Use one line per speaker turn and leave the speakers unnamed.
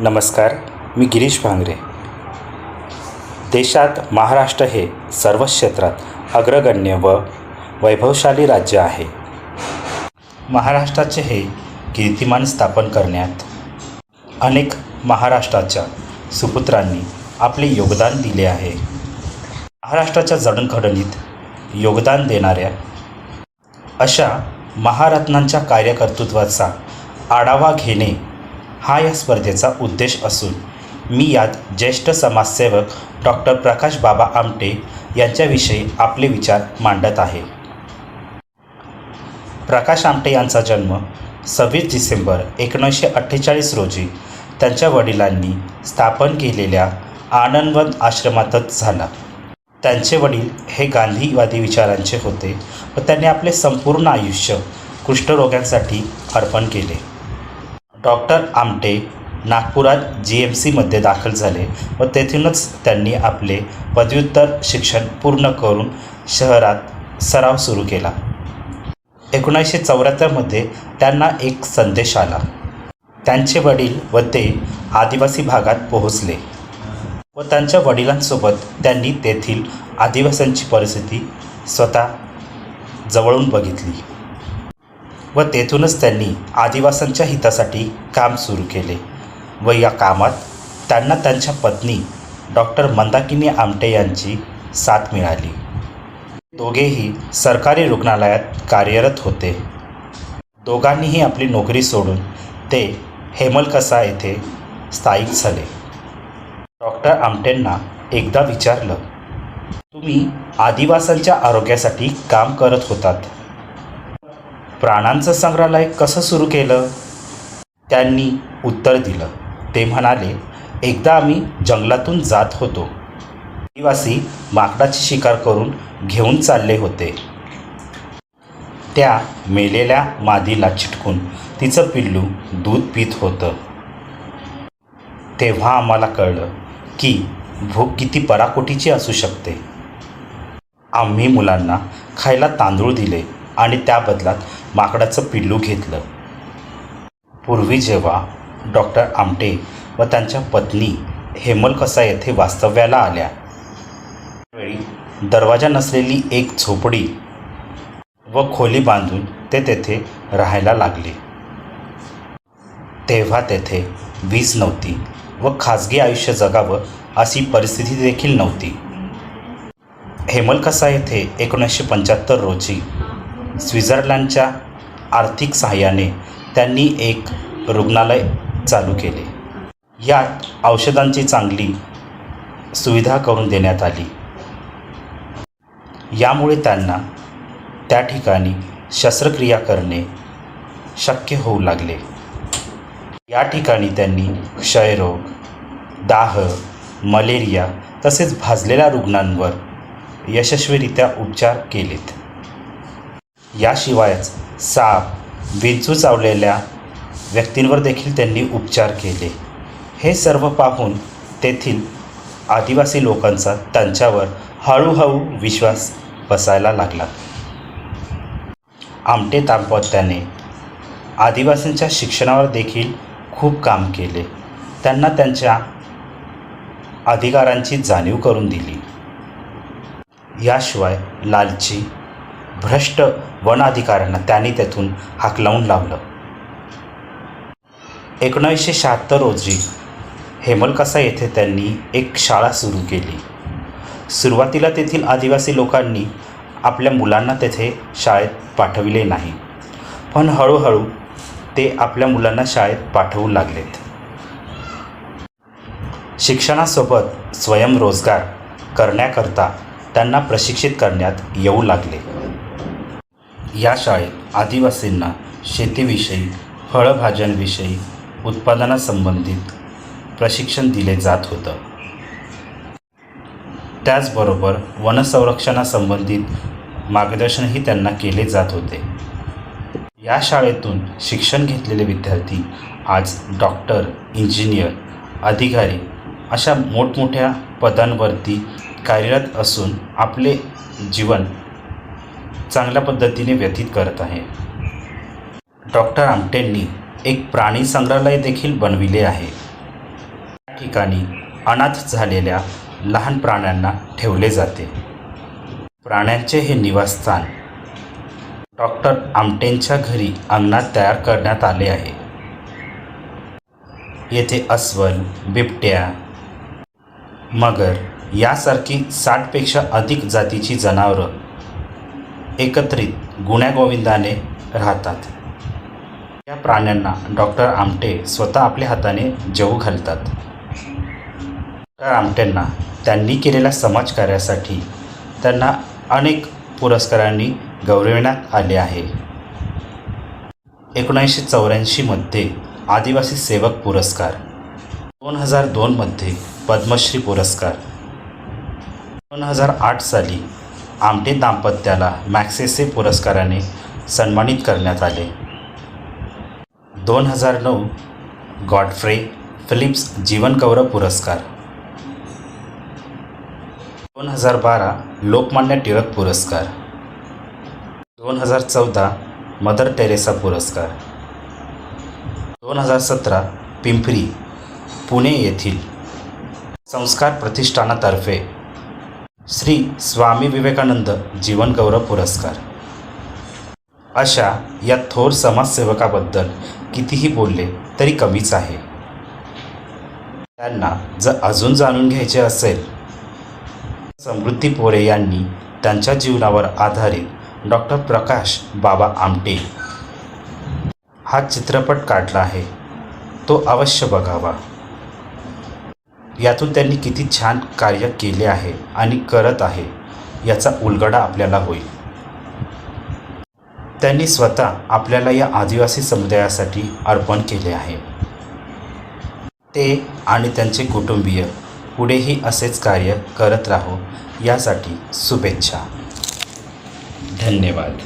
नमस्कार मी गिरीश भांगरे. देशात महाराष्ट्र हे सर्व क्षेत्रात अग्रगण्य व वैभवशाली राज्य आहे. महाराष्ट्राचे हे कीर्तिमान स्थापन करण्यात अनेक महाराष्ट्राच्या सुपुत्रांनी आपले योगदान दिले आहे. महाराष्ट्राच्या जडणघडणीत योगदान देणाऱ्या अशा महारत्नांच्या कार्यकर्तृत्वाचा आढावा घेणे हा या स्पर्धेचा उद्देश असून मी यात ज्येष्ठ समाजसेवक डॉक्टर प्रकाश बाबा आमटे यांच्याविषयी आपले विचार मांडत आहे. प्रकाश आमटे यांचा जन्म सव्वीस डिसेंबर एकोणीसशे अठ्ठेचाळीस रोजी त्यांच्या वडिलांनी स्थापन केलेल्या आनंदवन आश्रमातच झाला. त्यांचे वडील हे गांधीवादी विचारांचे होते व त्यांनी आपले संपूर्ण आयुष्य कुष्ठरोग्यांसाठी अर्पण केले. डॉक्टर आमटे नागपुरात जी एम सीमध्ये दाखल झाले व तेथूनच त्यांनी आपले पदव्युत्तर शिक्षण पूर्ण करून शहरात सराव सुरू केला. एकोणीसशे चौऱ्याहत्तरमध्ये त्यांना एक संदेश आला. त्यांचे वडील व ते आदिवासी भागात पोहोचले व त्यांच्या वडिलांसोबत त्यांनी तेथील आदिवासींची परिस्थिती स्वतः जवळून बघितली. व तेथूनच त्यांनी आदिवासांच्या हितासाठी काम सुरू केले व या कामात त्यांना त्यांच्या पत्नी डॉक्टर मंदाकिनी आमटे यांची साथ मिळाली. दोघेही सरकारी रुग्णालयात कार्यरत होते. दोघांनीही आपली नोकरी सोडून ते हेमलकसा येथे स्थायिक झाले. डॉक्टर आमटेंना एकदा विचारलं तुम्ही आदिवासांच्या आरोग्यासाठी काम करत होतात. प्राणांचं संग्रहालय कसं सुरू केलं? त्यांनी उत्तर दिलं. ते म्हणाले एकदा आम्ही जंगलातून जात होतो. आदिवासी माकडाची शिकार करून घेऊन चालले होते. त्या मेलेल्या मादीला चिटकून तिचं पिल्लू दूध पित होतं. तेव्हा आम्हाला कळलं की भूक किती पराकोटीची असू शकते. आम्ही मुलांना खायला तांदूळ दिले आणि त्या बदलात माकडाचं पिल्लू घेतलं. पूर्वी जेव्हा डॉक्टर आमटे व त्यांच्या पत्नी हेमलकसा येथे वास्तव्याला आल्या त्यावेळी दरवाजा नसलेली एक झोपडी व खोली बांधून ते तेथे राहायला लागले. तेव्हा तेथे वीज नव्हती व खाजगी आयुष्य जगावं अशी परिस्थिती देखील नव्हती. हेमलकसा येथे एकोणीसशे पंच्याहत्तर रोजी स्वित्झर्लंडच्या आर्थिक सहाय्याने त्यांनी एक रुग्णालय चालू केले. यात औषधांची चांगली सुविधा करून देण्यात आली. यामुळे त्यांना त्या ठिकाणी शस्त्रक्रिया करणे शक्य होऊ लागले. या ठिकाणी त्यांनी क्षयरोग दाह मलेरिया तसेच भाजलेल्या रुग्णांवर यशस्वीरित्या उपचार केलेत. याशिवायच साप विंचू चावलेल्या व्यक्तींवर देखील त्यांनी उपचार केले. हे सर्व पाहून तेथील आदिवासी लोकांचा त्यांच्यावर हळूहळू विश्वास बसायला लागला. आमटे दाम्पत्याने आदिवासींच्या शिक्षणावर देखील खूप काम केले. त्यांना त्यांच्या अधिकारांची जाणीव करून दिली. याशिवाय लालची भ्रष्ट वन अधिकाऱ्यांना त्यांनी तेथून हाकलावून लावलं. एकोणीसशे शहात्तर रोजी हेमलकसा येथे त्यांनी एक शाळा सुरू केली. सुरुवातीला तेथील आदिवासी लोकांनी आपल्या मुलांना तेथे शाळेत पाठविले नाही. पण हळूहळू ते आपल्या मुलांना शाळेत पाठवू लागलेत. शिक्षणासोबत स्वयंरोजगार करण्याकरता त्यांना प्रशिक्षित करण्यात येऊ लागले. या शाळेत आदिवासींना शेतीविषयी फळभाज्यांविषयी उत्पादनासंबंधित प्रशिक्षण दिले जात होतं. त्याचबरोबर वनसंरक्षणासंबंधित मार्गदर्शनही त्यांना केले जात होते. या शाळेतून शिक्षण घेतलेले विद्यार्थी आज डॉक्टर इंजिनियर अधिकारी अशा मोठमोठ्या पदांवरती कार्यरत असून आपले जीवन चांगल्या पद्धतीने व्यतीत करत आहे. डॉक्टर आमटेंनी एक प्राणी संग्रहालय देखील बनविले आहे. त्या ठिकाणी अनाथ झालेल्या लहान प्राण्यांना ठेवले जाते. प्राण्यांचे हे निवासस्थान डॉक्टर आमटेंच्या घरी अंगणात तयार करण्यात आले आहे. येथे अस्वल बिबट्या मगर यासारखी साठपेक्षा अधिक जातीची जनावरं एकत्रित गुण्यागोविंदाने राहतात. या प्राण्यांना डॉक्टर आमटे स्वतः आपल्या हाताने जेवू घालतात. डॉक्टर आमटेंना त्यांनी केलेल्या समाजकार्यासाठी त्यांना अनेक पुरस्कारांनी गौरविण्यात आले आहे. एकोणीसशे चौऱ्याऐंशीमध्ये आदिवासी सेवक पुरस्कार. दोन हजार दोनमध्ये पद्मश्री पुरस्कार. दोन हजार आठ साली आमटे दाम्पत्याला मॅक्सेसे पुरस्काराने सन्मानित करण्यात आले. दोन हजार नऊ गॉडफ्रे फिलिप्स जीवनगौरव पुरस्कार. दोन हजार बारा लोकमान्य टिळक पुरस्कार. दोन हजार चौदा मदर टेरेसा पुरस्कार. दोन हजार सतरा पिंपरी पुणे येथील संस्कार प्रतिष्ठानातर्फे श्री स्वामी विवेकानंद जीवनगौरव पुरस्कार. अशा या थोर समाजसेवकाबद्दल कितीही बोलले तरी कमीच आहे. त्यांना जर अजून जाणून घ्यायचे असेल. समृद्धी पोरे यांनी त्यांच्या जीवनावर आधारित डॉक्टर प्रकाश बाबा आमटे हा चित्रपट काढला आहे. तो अवश्य बघावा. यातून त्यांनी किती छान कार्य केले आहे आणि करत आहे याचा उलगडा आपल्याला होईल. त्यांनी स्वतः आपल्याला या आदिवासी समुदायासाठी अर्पण केले आहे. ते आणि त्यांचे कुटुंबीय पुढेही असेच कार्य करत राहो यासाठी शुभेच्छा. धन्यवाद.